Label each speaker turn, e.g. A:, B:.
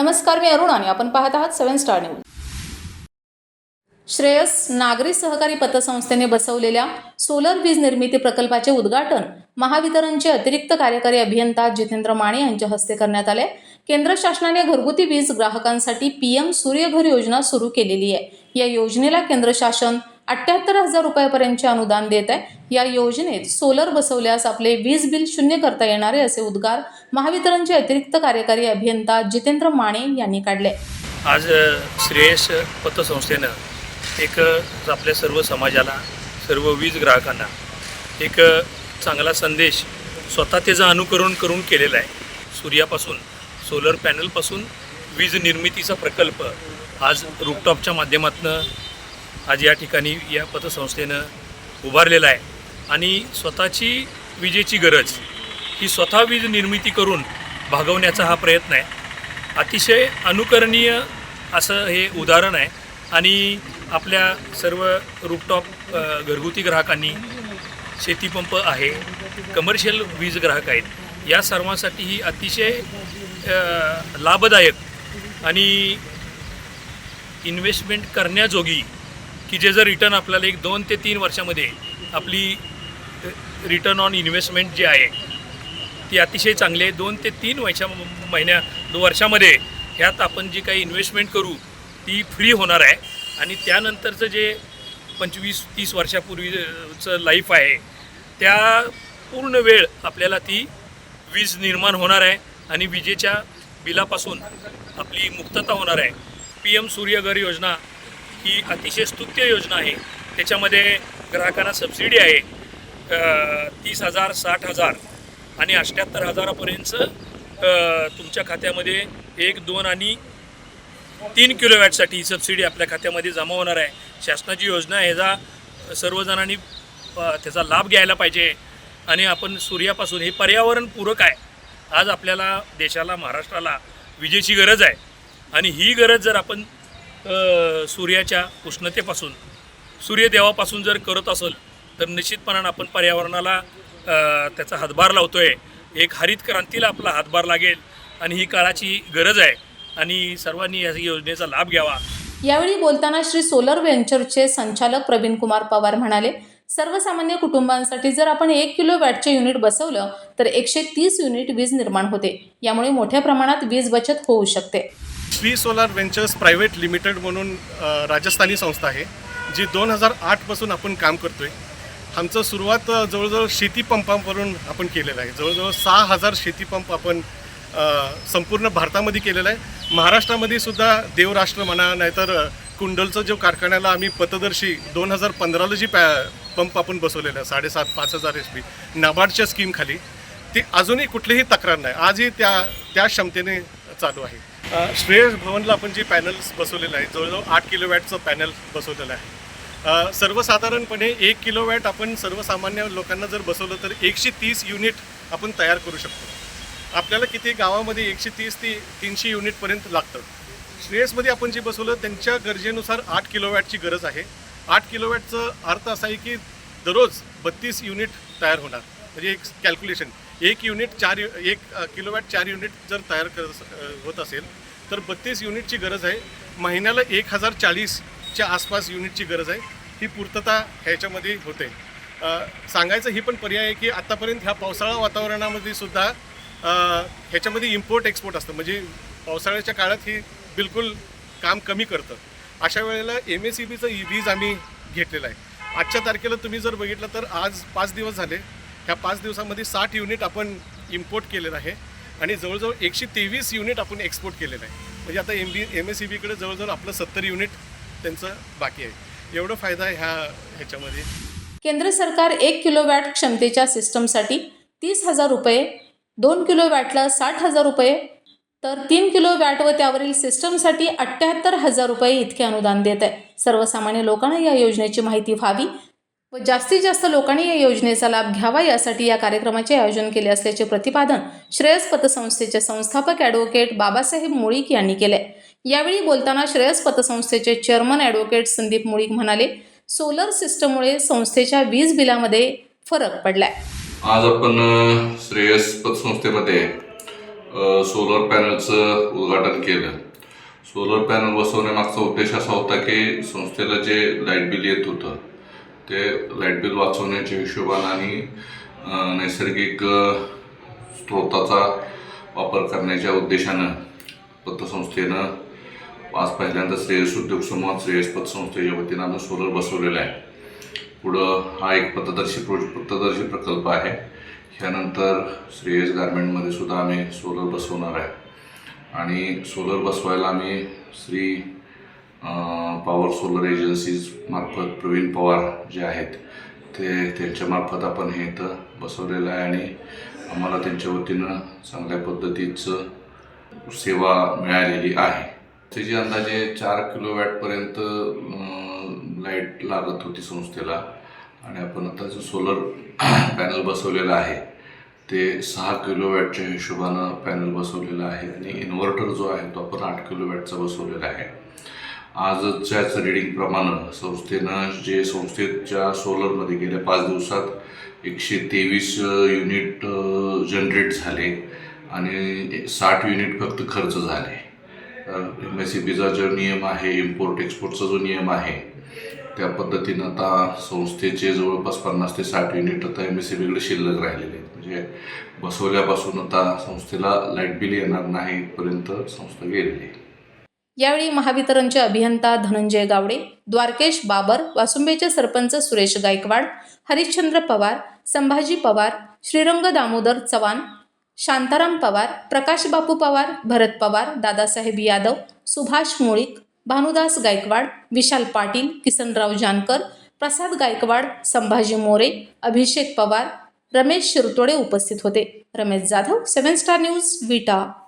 A: नमस्कार मी अरुण आणि आपण पाहत आहात सेवन स्टार न्यूज. श्रेयस नागरी सहकारी पतसंस्थेने बसवलेल्या सोलर वीज निर्मिती प्रकल्पाचे उद्घाटन महावितरणचे अतिरिक्त कार्यकारी अभियंता जितेंद्र माने यांच्या हस्ते करण्यात आले. केंद्र शासनाने घरगुती वीज ग्राहकांसाठी पीएम सूर्यघर योजना सुरू केलेली आहे. या योजनेला केंद्र शासन अठ्याहत्तर हजार रुपयापर्यंतचे अनुदान देत आहे. या योजनेत सोलर बसवल्यास आपले वीज बिल शून्य करता येणारे असे उद्गार महावितरणचे अतिरिक्त कार्यकारी अभियंता जितेंद्र माने यांनी काढले.
B: आज श्रेयस पतसंस्थेनं एक आपल्या सर्व समाजाला सर्व वीज ग्राहकांना एक चांगला संदेश स्वतः त्याचं अनुकरण करून केलेला आहे. सूर्यापासून सोलर पॅनलपासून वीज निर्मितीचा प्रकल्प आज रूपटॉपच्या माध्यमातून आज या ठिकाणी या पतसंस्थेनं उभारलेला आहे. आणि स्वतःची विजेची गरज ही स्वतः वीज निर्मिती करून भागवण्याचा हा प्रयत्न आहे. अतिशय अनुकरणीय असं हे उदाहरण आहे. आणि आपल्या सर्व रूपटॉप घरगुती ग्राहकांनी शेतीपंप आहे कमर्शियल वीज ग्राहक आहेत या सर्वांसाठी ही अतिशय लाभदायक आणि इन्व्हेस्टमेंट करण्याजोगी की जे जर रिटर्न आपल्याला एक दोन ते तीन वर्षामध्ये आपली रिटर्न ऑन इन्व्हेस्टमेंट जी आहे ती अतिशय चांगली आहे. दोन ते तीन वर्षा महिन्या दो वर्षामध्ये ह्यात आपण जी काही इन्व्हेस्टमेंट करू ती फ्री होणार आहे. आणि त्यानंतरचं जे पंचवीस तीस वर्षापूर्वीचं लाईफ आहे त्या पूर्ण वेळ आपल्याला ती वीज निर्माण होणार आहे आणि विजेच्या बिलापासून आपली मुक्तता होणार आहे. पी एम सूर्यघर योजना ही अतिशय स्तुत्य योजना आहे. त्याच्यामध्ये ग्राहकांना सबसिडी आहे. तीस हजार साठ हजार आणि अठ्ठ्याहत्तर हजारापर्यंतचं तुमच्या खात्यामध्ये एक दोन आणि तीन किलोवॅटसाठी ही सबसिडी आपल्या खात्यामध्ये जमा होणार आहे. शासनाची योजना आहे ह्याचा सर्वजणांनी त्याचा लाभ घ्यायला पाहिजे आणि आपण सूर्यापासून हे पर्यावरणपूरक आहे. आज आपल्याला देशाला महाराष्ट्राला विजेची गरज आहे. आणि ही गरज जर आपण सूर्याच्या उष्णतेपासून सूर्यदेवापासून जर करत असेल तर निश्चितपणानं आपण पर्यावरणाला त्याचा हातभार लावतो आहे एक हरित क्रांतीला आपला हातभार लागेल आणि ही काळाची गरज आहे. आणि सर्वांनी या योजनेचा लाभ घ्यावा.
A: यावेळी बोलताना श्री सोलर व्हेंचरचे संचालक प्रवीण कुमार पवार म्हणाले सर्वसामान्य कुटुंबांसाठी जर आपण एक किलो वॅटचे युनिट बसवलं तर एकशे तीस युनिट वीज निर्माण होते. यामुळे मोठ्या प्रमाणात वीज बचत होऊ शकते.
C: Shri solar ventures private limited म्हणून राजस्थानी संस्था आहे जी दोन हजार आठपासून आपण काम करतो आहे आमचं सुरुवात जवळजवळ शेतीपंपावरून आपण केलेलं आहे. जवळजवळ सहा हजार शेतीपंप आपण संपूर्ण भारतामध्ये केलेलं आहे. महाराष्ट्रामध्ये सुद्धा देवराष्ट्र म्हणा नाहीतर कुंडलचं जो कारखान्याला आम्ही पथदर्शी दोन हजार पंधराला जी पॅ पंप आपण बसवलेलं आहे साडेसात पाच हजार एच पी नाबार्डच्या स्कीमखाली ती अजूनही कुठलीही तक्रार नाही. आजही त्या त्या क्षमतेने चालू आहे. श्रेयस भवनला आपण जे पॅनल्स बसवलेलं आहे जवळजवळ आठ किलो वॅटचं पॅनल बसवलेलं आहे. सर्वसाधारणपणे एक किलो वॅट आपण सर्वसामान्य लोकांना जर बसवलं तर एकशे तीस युनिट आपण तयार करू शकतो. आपल्याला किती गावामध्ये एकशे तीस ते तीनशे युनिटपर्यंत लागतं. श्रेयसमध्ये आपण जे बसवलं त्यांच्या गरजेनुसार आठ किलो वॅटची गरज आहे. आठ किलोवॅटचं अर्थ असा आहे की दररोज बत्तीस युनिट तयार होणार. म्हणजे एक कॅल्क्युलेशन एक युनिट चार यु- एक किलोवॅट चार युनिट जर तयार कर होत असेल तर बत्तीस युनिटची गरज आहे. महिन्याला एक हजार चाळीसच्या आसपास युनिटची गरज आहे. ही पूर्तता ह्याच्यामध्ये होते. सांगायचं ही पण पर्याय आहे की आत्तापर्यंत ह्या पावसाळा वातावरणामध्ये सुद्धा ह्याच्यामध्ये इम्पोर्ट एक्सपोर्ट असतं. म्हणजे पावसाळ्याच्या काळात ही बिलकुल काम कमी करतं. अशा वेळेला एम एस सी बीचं वीज आम्ही घेतलेलं आहे. आजच्या तारखेला तुम्ही जर बघितलं तर आज पाच दिवस झाले. ह्या पाच दिवसामध्ये साठ युनिट आपण इम्पोर्ट केलेलं आहे आणि जवळजवळ एकशे तेवीस युनिट आपण एक्सपोर्ट केलेलं आहे. म्हणजे आता M B M S C बीकडे जवळजवळ आपलं सत्तर युनिट त्यांचं बाकी आहे. एवढं फायदा आहे ह्या ह्याच्यामध्ये.
A: केंद्र सरकार एक किलो वॅट क्षमतेच्या सिस्टमसाठी तीस हजार रुपये दोन किलो वॅटला साठ हजार रुपये तर तीन किलो वॅट व त्यावरील सिस्टमसाठी अठ्ठ्याहत्तर हजार रुपये इतके अनुदान देत आहे. सर्वसामान्य लोकांना या योजनेची माहिती व्हावी. व जास्तीत जास्त लोकांनी या योजनेचा लाभ घ्यावा यासाठी या कार्यक्रमाचे आयोजन केले असल्याचे प्रतिपादन श्रेयस पतसंस्थेचे संस्थापक ॲडव्होकेट बाबासाहेब मुळीक यांनी केले. यावेळी बोलताना श्रेयस पतसंस्थेचे चेअरमन ॲडव्होकेट संदीप मुळीक म्हणाले सोलर सिस्टममुळे संस्थेच्या वीज बिलामध्ये फरक पडलाय.
D: आज आपण श्रेयस पतसंस्थेमध्ये सोलर पॅनलचं उद्घाटन केलं. सोलर पॅनल बसवण्यामागचा उद्देश असा होता की संस्थेला जे लाइट बिल येत होतं ते लाइट बिल वाचवण्याच्या हिशोबानं आणि नैसर्गिक स्रोताचा वापर करण्याच्या उद्देशानं पतसंस्थेनं आज पहिल्यांदा श्रेयस उद्योग समूहात श्रेयस पतसंस्थेच्या वतीनं आम्ही सोलर बसवलेला आहे. पुढं हा एक पथदर्शी प्रो पथदर्शी प्रकल्प आहे. ह्यानंतर श्रेयस गारमेंटमध्ये सुद्धा आम्ही सोलर बसवणार आहे. आणि सोलर बसवायला आम्ही श्री पॉवर सोलर एजन्सीज मार्फत प्रवीण पवार जे आहेत ते त्यांच्यामार्फत आपण हे इथं बसवलेलं आहे आणि आम्हाला त्यांच्या वतीनं चांगल्या पद्धतीचं सेवा मिळालेली आहे. त्याची अंदाजे चार किलो वॅटपर्यंत लाइट लागत होती संस्थेला आणि आपण आता जो सोलर पॅनल बसवलेला आहे ते सहा किलो वॅटच्या हिशोबानं पॅनल बसवलेलं आहे आणि इन्व्हर्टर जो आहे तो आपण आठ किलो वॅटचा बसवलेला आहे. आजच्याच रिडिंगप्रमाणे संस्थेनं जे संस्थेच्या सोलरमध्ये गेल्या पाच दिवसात एकशे तेवीस युनिट जनरेट झाले आणि साठ युनिट फक्त खर्च झाले. एम एस सी बीचा जो नियम आहे इम्पोर्ट एक्सपोर्टचा जो नियम आहे त्या पद्धतीनं आता संस्थेचे जवळपास पन्नास ते साठ युनिट आता एम एस सी बीकडे शिल्लक राहिलेले आहेत. म्हणजे बसवल्यापासून आता संस्थेला लाइट बिल येणार नाहीपर्यंत संस्था गेलेली आहे.
A: यावेळी महावितरणचे अभियंता धनंजय गावडे द्वारकेश बाबर वासुंबेचे सरपंच सुरेश गायकवाड हरिश्चंद्र पवार संभाजी पवार श्रीरंग दामोदर चव्हाण शांताराम पवार प्रकाश बापू पवार भरत पवार दादासाहेब यादव सुभाष मुळीक भानुदास गायकवाड विशाल पाटील किसनराव जानकर प्रसाद गायकवाड संभाजी मोरे अभिषेक पवार रमेश शिरतोडे उपस्थित होते. Ramesh Jadhav seven star news Vita.